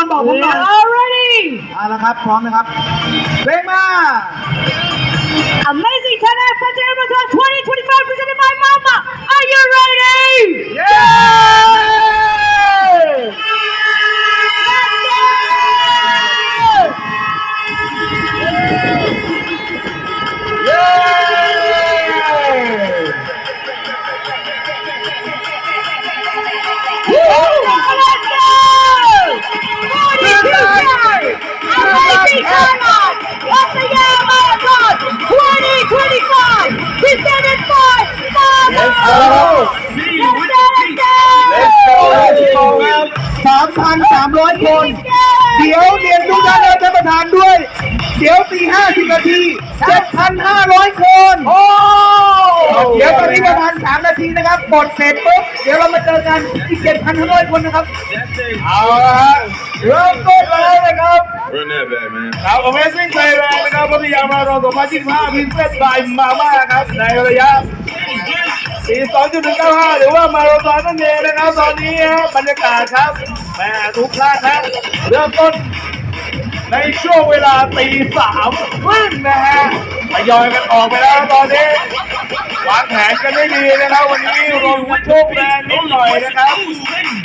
อลบอกผมหน่อย Already! เอาละครับ พร้อมนะครับเพลงมา Amazing 3,300 คน เดี๋ยวเรียนทุกท่านและท่านประธานด้วย เดี๋ยวตีห้าสิบนาที 7,500 คน โอ้ เดี๋ยวตอนนี้ประมาณ3นาทีนะครับบทเสร็จปุ๊บ เดี๋ยวเรามาเจอกันอีก 7,500 คนนะครับ เอาละฮะเริ่มต้นเลยนะครับ Run that back, man. ครับ Amazing Thailand นะครับพัทยามาราธอน2025พินเศษบายมาม่าครับ ในระยะ 42.195 หรือว่ามาราธอนนั่นเองนะครับ ตอนนี้ฮะบรรยากาศครับ แหม่ทุกท่านนะเริ่มต้นในช่วงเวลาตีสามครึ่งนะฮะทยอยกันออกไปแล้วตอนนี้วางแผนกันได้ดีนะครับ วันนี้ลงโชคแรงนิดหน่อยนะครับ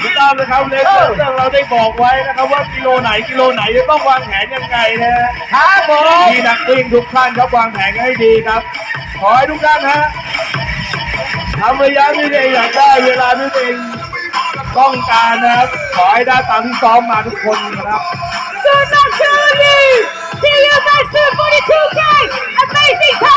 ติดตามนะครับเลเซอร์เราได้บอกไว้นะครับว่ากิโลไหนกิโลไหนจะต้องวางแผนยังไงนะฮะครับผมที่นักวิ่งทุกท่านครับวางแผนกันให้ดีครับ ขอให้ทุกท่านฮะทำระยะที่ตัวเองอยากได้เวลาที่ตัวเองต้องการนะครับข อให้ได้ตามที่ซ้อมมาทุกคนนะครับ Good luck to you! See you next to 42K! Amazing time!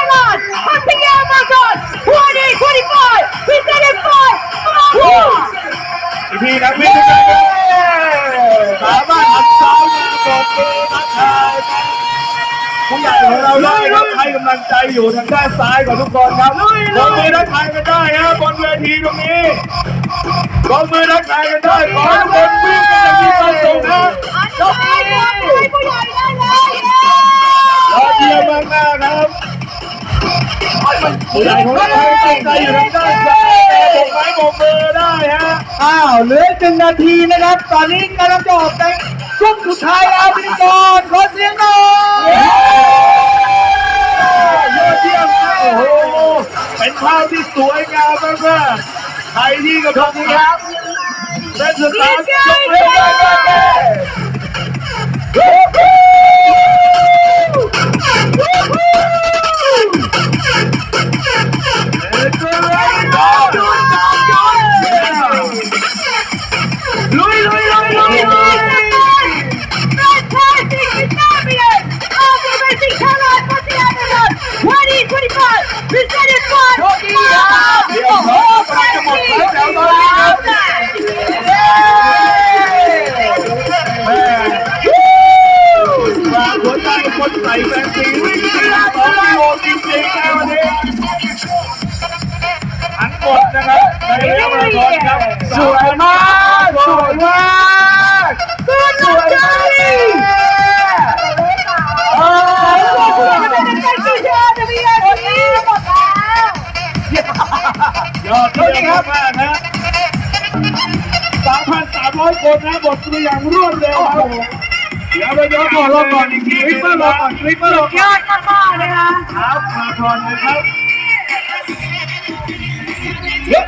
อยู่ทางด้านซ้ายของทุกคนครับตบมือทักทายกันได้ฮะบนเวทีตรงนี้ตบมือทักทายกันได้ขอให้ทุกคนวิ่งกันอย่างมีความสุขนะยกให้ยกให้ผู้ใหญ่ได้เลยยอดเยี่ยมมากๆครับผู้ใหญ่ของเราให้กำลังใจอยู่ทางด้านซ้ายแต่บอกไม้บอกมือได้ฮะอ้าวเหลือหนึ่งนาทีนะครับ ตอนนี้กำลังจะออกในช่วงสุดท้ายแล้วพิธีกรขอเสียงหน่อยยอดเยี่ยมครับโอ้โหเป็น ภาพที่สวยงามมากๆใครที่กำลังครับเป็นสตาร์ทยกเล่น 2025! Presented คนนะหมดตัวอย่างรวดเร็วครับเดี๋ยวเราย้อนก่อนรอก่อนอีกทีคลิปเปอร์รอก่อนคลิปเปอร์รอก่อนยอดมากๆเลยนะครับมาทอนนะครับเยอะ